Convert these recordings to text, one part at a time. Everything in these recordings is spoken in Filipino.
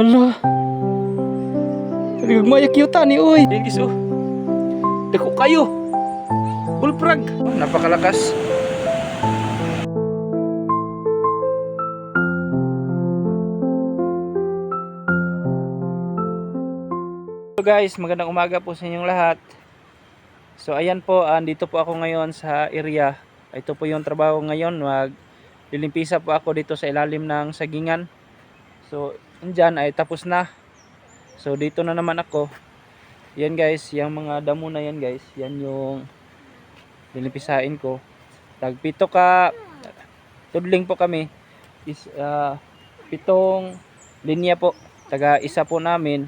Hala. Talagang mayak yuta ni oy. Guys oh. Dako kayo. Bullfrog. Napakalakas. So guys, magandang umaga po sa inyong lahat. So ayan po, andito po ako ngayon sa area. Ito po yung trabaho ngayon. Mag lilimpisa po ako dito sa ilalim ng sagingan. So andyan ay tapos na. So dito na naman ako. Yan guys, yung mga damo na yan guys. Yan yung lilimpisain ko. Tagpito ka tudling po kami. Is ah, pitong linya po. Taga isa po namin.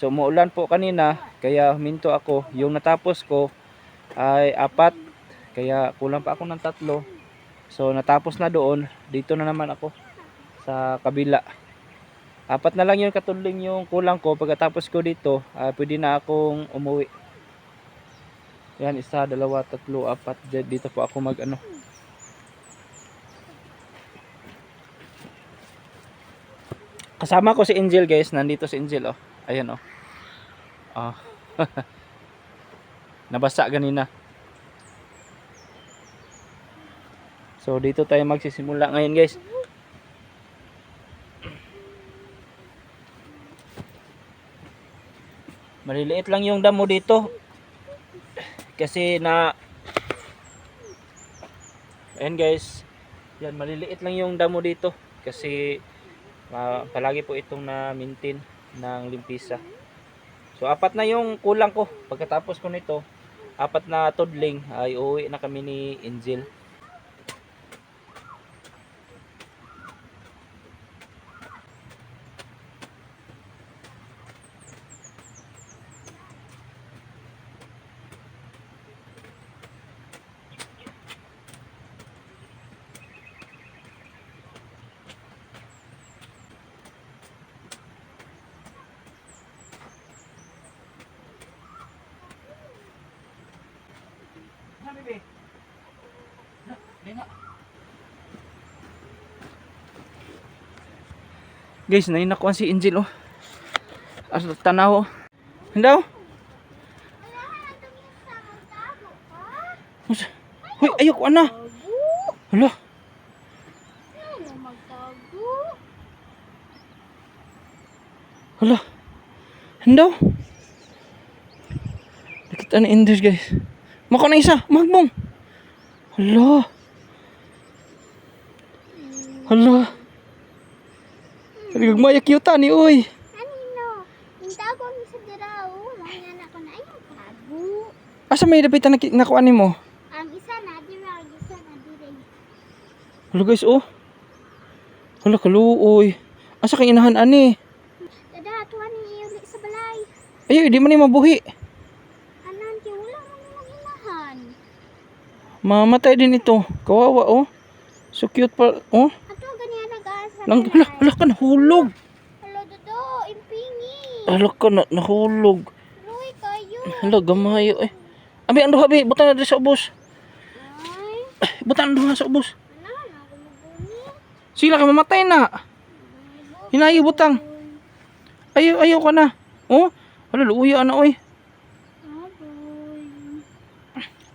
So umuulan po kanina kaya huminto ako. Yung natapos ko ay apat kaya kulang pa ako ng tatlo. So natapos na doon. Dito na naman ako sa kabila. Apat na lang yung katudling yung kulang ko. Pagkatapos ko dito, ah, pwede na akong umuwi. Yan, isa, dalawa, tatlo, apat. Di- Dito po ako mag ano. Kasama ko si Angel guys. Nandito si Angel oh. Ayan oh. Ah. Nabasa ganina. So dito tayo magsisimula ngayon guys. Maliliit lang yung damo dito. Kasi na Ayan guys. Yan maliliit lang yung damo dito kasi ah, palagi po itong na maintain ng limpisa. So apat na yung kulang ko. Pagkatapos ko nito, apat na tudling ay uuwi na kami ni Angel. Guys, nainakuan si Angel oh. As tanaw. oh. Hindaw? Usa- Hoy, ayoko ana. Hala, Ano magtago? hala. Hindaw? Nakita ni Angel guys. Mako na isa, magbong. Hala. Hala. Talagang mayak yuta ni oy. Anino? Yung tago ni sa diraw. Mga anak ko na tago. Asa may dapitan na nakuha ni mo? Ang isa na dira, ang isa na dire. Hala guys, oh. Hala kaluoy. Asa kang inahan ani? Dada, tuwa ni Iuli sa balay. Ayaw, di man ni mabuhi. Anan, kaya wala man yung maginahan. Mamatay din ito. Kawawa, oh. So cute pa, oh. Lang, hala, hala ka, nahulog. Hello, Dodo, impingi. Hala ka, na, nahulog. Luwi kayo. Hala, gamay, eh. Abi, ando, abi, butan na sa ubos. Ay, Eh, butan na sa ubos. ano. Sila ka mamatay na. Hinayo, butang. Ayaw, ayaw ka na. Oh, hala, luuya na, oy.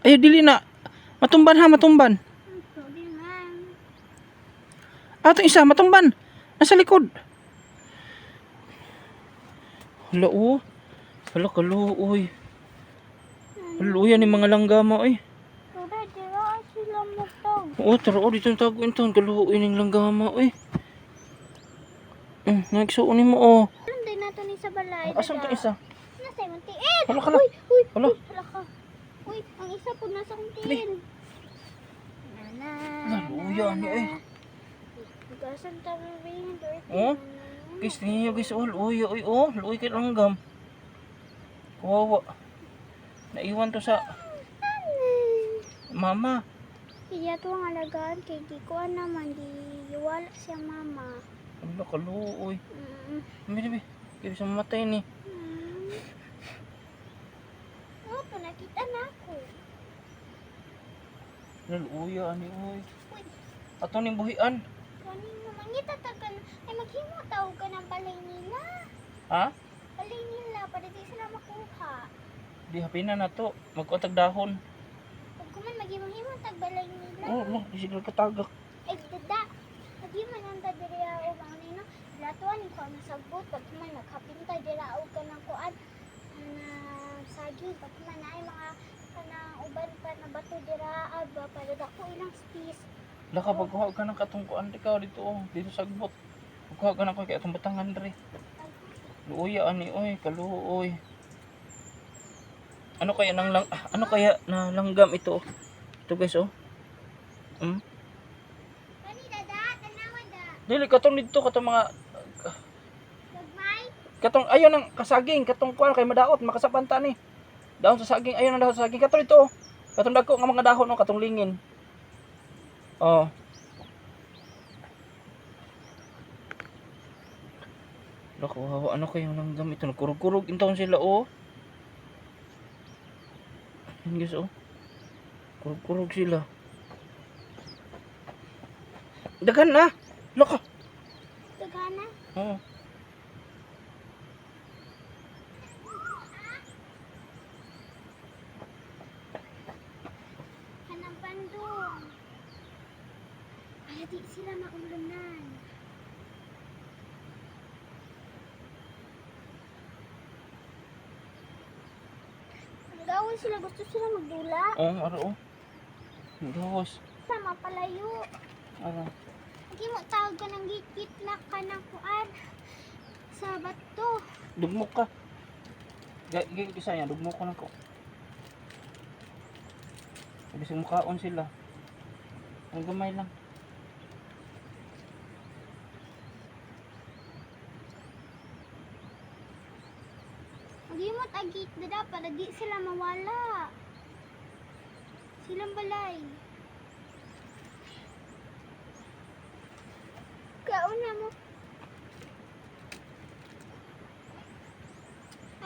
Ayaw, dili na. Matumban ha, matumban. Ito din man. Ato isa, matumban. Nasa likod. Hala, oh. Hala, kaluoy. Haluya ni mga langgama, oy. Dodo, dira sila magtago. Oo, tara, oh, dito yung tago yung taon. Kaluoy ng langgama, oy. Mm, nagsuon ni mo, oh. Alam din nato ni sa balay. Asan to isa? Nasa imong tiin. Hala ka na. Uy, uy, Hala. hala ka. Uy, ang isa po nasa kong tiin. Nana. Haluya ni, eh. Gasan tayo rin. Oh? Guys, tingnan nyo guys, oh, luoy, oy, oh. Luoy kay langgam. Kawawa. Naiwan to sa mama. Iya to ang alagaan kay Gikuan naman. Di wala siya mama. Hala, kaluoy. Mm. Bibi, bibi. Kaya bisa mamatay ni. Mm. Oh, to nakita na ako. Laluya, ani, oy. Ato ni buhian. Kanin mo, mangita ta ka na. Ay, maghimo tao ka ng balay nila. Ha? Balay nila, para di sila makuha. Di hapina na to. Magkuntag dahon. Pag kuman, maghimo-himo tag balay nila. Oh, mo, siguro katagak. Ay, dada. Maghimo nang ta diri ako bang nino. Latuan ko na sagbot. Pag kuman, naghapinta diri ako ka ng kuan. Na saging. Pag kuman, ay mga kanang uban pa na bato dira ba para dako ilang space. Laka pagkuha ka ng katungkuan di ka dito oh, dito sagbot. Pagkuha ka ng kaya itong batangan dre. Luuya ani oy, kaluoy. Ano kaya nang lang ano kaya na langgam ito? Ito guys oh. Hmm? Dili katong dito katong mga katong ayon ng kasaging, katong kuan kay madaot makasapanta ni. Dahon sa saging, ayon ang dahon sa saging katong dito. oh. Katong dako nga mga dahon oh, katong lingin. Oh. Hawa, ano kayong langgam ito? Nagkurog-kurog intawon sila, oh. Yan guys, oh. Kurog-kurog sila. Dagan na! Lako! Dagana. Oh. Kanang bandong. Para di sila maulunan. Gawin sila, gusto sila magdula. Oh, aro, oh. Gawas. Sa mapalayo. Aro. Hindi mo tawag ka ng gitgit na ka ng kuan. Sa bato. Dugmok ka. Gay, isa yan. Dugmok ko na ko. Ibig mukhaon sila. Ang gamay lang. Hindi mo tagit dada para di sila mawala. Silang balay. Kauna mo.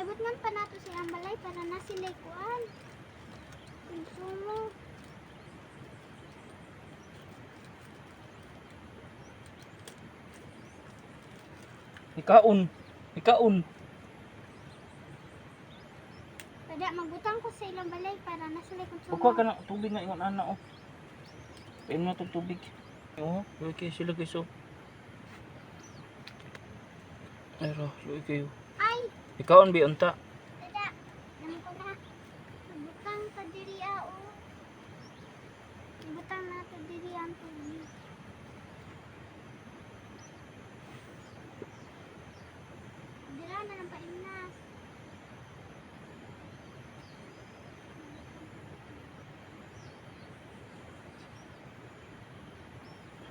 Abot man pa nato silang balay para na sila kuan. Konsumo. Ikaon. Ikaon. Kada magbutang ko sa ilang balay para na sila konsumo. Pagkuha ka ng tubig na ingon ana, oh. Painom na itong tubig. Oo, oh, okay sila guys, oh. Pero, okay kayo. Ay, Ikaon, bi, unta. dada. Naman ko na. Magbutang sa diri ao. Magbutang na sa diri ang tubig. Dira na lang painas.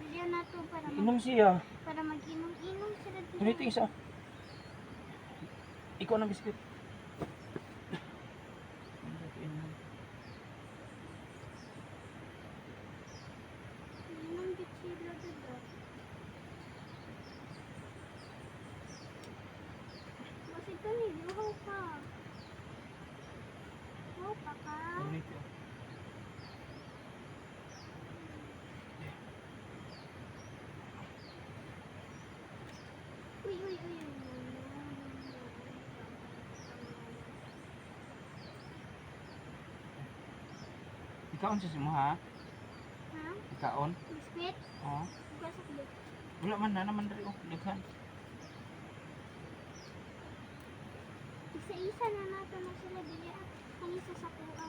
Dira na to para mag, Inom siya. para mag-inom-inom sila dira. Ganito isa. Ikaw ng biskit. Inom gid sila dada. Kasi ito ni luhaw ka. Luhaw pa ka. Uy, uy, uy, uy. Ikaon siya si mo ha? Ha? Ikaon? Biscuit? Oo. Wala man na naman rin, oh. Daghan. Isa-isa na nato na sila dili ah. Kanisa sa kuha.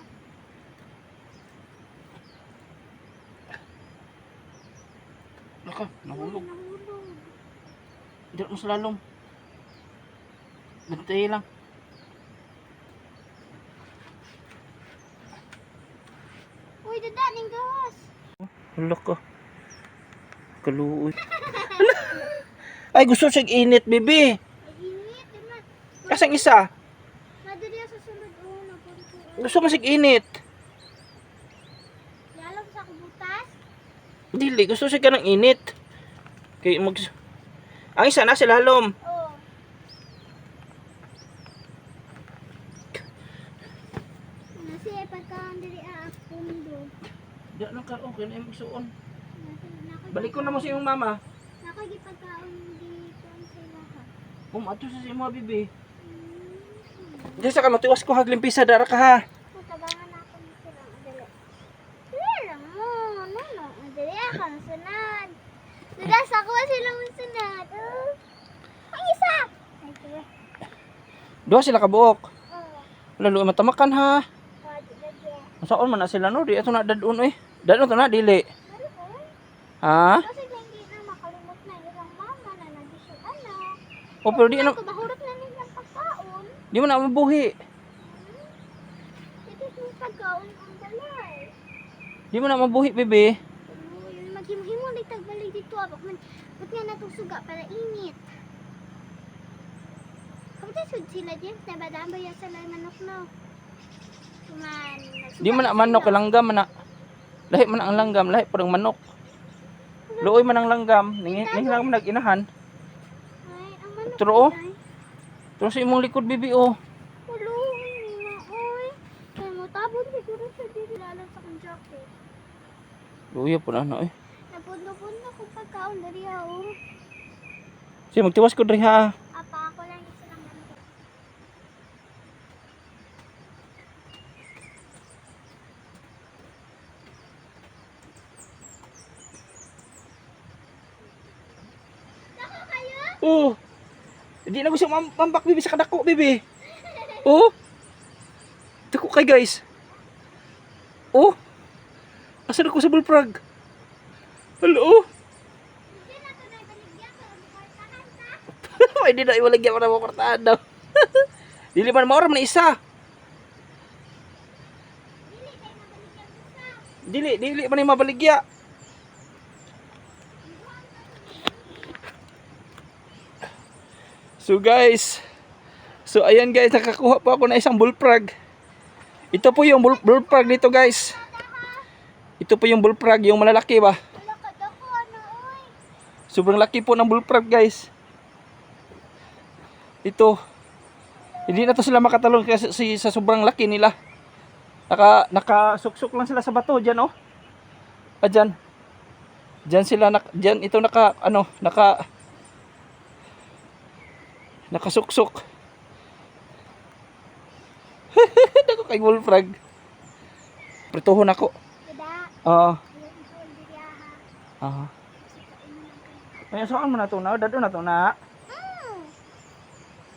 Naka, nahulog. Nahulog. Hindi mo slalom. Bantay lang. Uy, dada, ning gawas. Hala ka. Kaluoy. Hala. Ay, gusto siya init, diman. Kasang isa. Nadali sa oh, napuntuan. Gusto mo siya init. Yalaw sa kubutas. Dili, gusto siya ka ng init. Kay mag... Ang isa na sila halom. Di lang ka okay na imong suon. Balik ko na mo sa imong mama. Nakagipagkaon dito sa ilaha. Um ato sa imo bibi. Mm. Di sa ka matiwas ko haglimpisa dara ka ha. Matabangan ako ni sila madali. Dira mo, no no, madali ako sunod. Dugas ako sila mo sunod. Oh. Ang isa. Duha sila ka buok. Lalo matamak ha. Oh, Masaon man na sila no, di ato na dadun eh. Dadun to na dili. Ha? Kasi hindi na makalimot na ilang mama na nagising. O pero di na bahurot na nilang pagkaon. di mo na mabuhi. Ito yung pagkaon ang balay. Di mo na mabuhi bibi. Maghimo-himo na tagbalik dito. Abak man, ba't nga natong suga para init? Kapag sud sila James, na badaan ba yan sa manok no? Man, nagsuga Di mo na manok langgam na. Lahi man ang langgam, lahi parang manok. Luoy man ang langgam, ning lang nag-inahan. Ang manok. Turo, oh. sa imong likod bibi oh. Na. Luya po na ano eh. Napundo-pundo kong pagkaon dari ako. Sige, magtiwas ko diri ha. Apa ako lang isa lang ganito. Nako kayo? Oh. Hindi na gusto mam mambak bibi sa kadako bibi. Oh. Dako kay guys. Oh. Asa na ko sa bullfrog? Hello. Hindi na ko. Iwalagyan mo na mga kwartaan daw. Dili man maoram na isa. Dili ko. Dili, man mabaligya. So guys, so ayan guys, nakakuha po ako na isang bullfrog. Ito po yung bull- bullfrog dito guys. Ito po yung bullfrog, yung malalaki ba? Ano. Sobrang laki po ng bullfrog guys. Ito. Hindi na to sila makatalon kasi si- sa sobrang laki nila. Naka nakasuksok lang sila sa bato diyan oh. Ah diyan. Diyan sila nak diyan ito naka ano, naka nakasuksok. Dako kay bullfrog. Prituhon ako. Kada. Ah, Ayaw ko diri ha. ah. Kasi kainin lang kayo. Ay, saan mo na na? Dado na to na. Mm.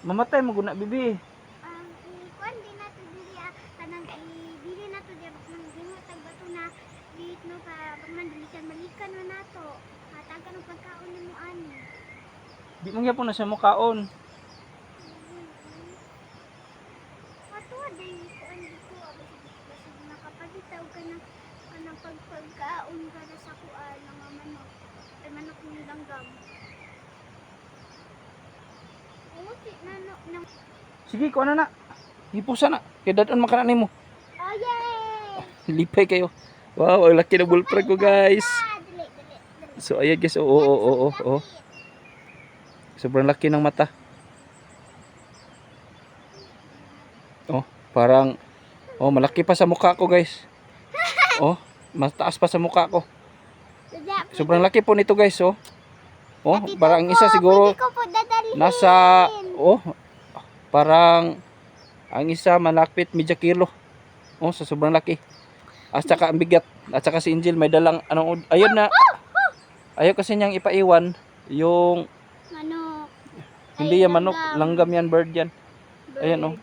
Mamatay mo guna bibi. ang ikuan din dili ah, kanang ibili nato di nang gingot ang bato na dit no pa pag man dilikan malikan na nato mataga ng pagkaon nimo ani Di mo gyapon na siya. Ato din kuan dito abis basig nakapagitaw ka ng kanang pagpagkaon para sa kuan ng manok ay manok ni langgam Oo, si nano nang Sige, kuha na na. Hipusa na. Kaya dadaan makana nimo. Oh, yay! Lipay kayo. Wow, ang laki na bullfrog ko guys. So ayan guys, oo, oo, oo, oo. Sobrang laki ng mata. Oh, parang Oh, malaki pa sa mukha ko guys. Oh, mataas pa sa mukha ko. Sobrang laki po nito guys, oh. Oh, parang isa siguro nasa oh parang ang isa malapit medyo kilo. Oh sa sobrang laki. At saka ang bigat. At saka si Angel may dalang anong ayun na. Ayaw kasi niyang ipaiwan yung Manok. hindi Ay, yan manok. langgam. Yan bird yan. Ayan oh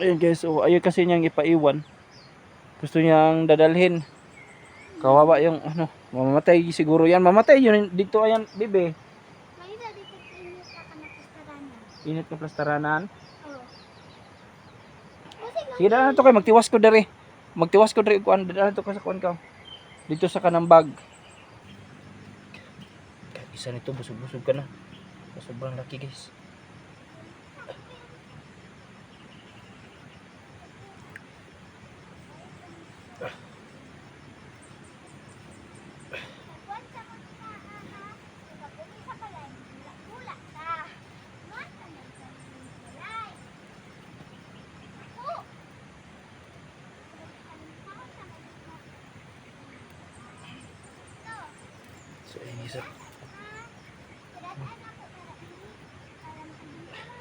ayun guys oh ayaw kasi niyang ipaiwan gusto niyang dadalhin kawawa yung ano mamamatay siguro yan mamatay yun dito ayan bibe init na plastaranan Sige na to kay magtiwas ko dere. Magtiwas ko dere kuan dere to ka sa kuan ka. Dito sa kanang bag. Isa nito busog-busog ka na. Sobrang laki guys. Kuwan sa kung sa aha. Kapag isa ka lang, wala ta. Mata na sa kulay. Ako. So ayun isa. Makabili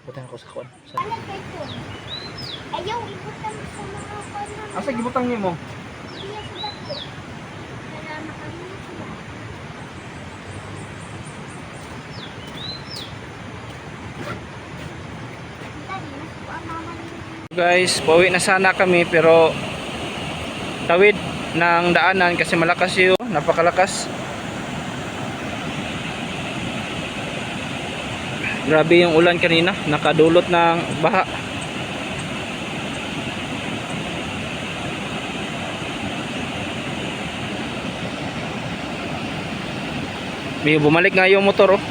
Butang ako sa kuan. Sa... Ano ko? Ayaw, ibutan mo sa mga kanan. Asa gibutang nimo? Iya sa dako. Para makamuna sila. Dali, nasuko ang mama ni Guys, pauwi na sana kami pero tawid ng daanan kasi malakas yung napakalakas. Grabe yung ulan kanina, nakadulot ng baha. May bumalik nga yung motor oh.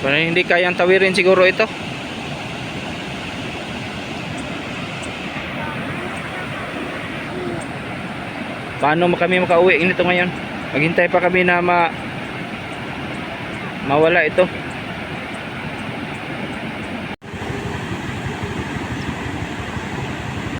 Pero hindi kayang tawirin siguro ito. Paano kami makauwi? Nito ngayon. Maghintay pa kami na ma mawala ito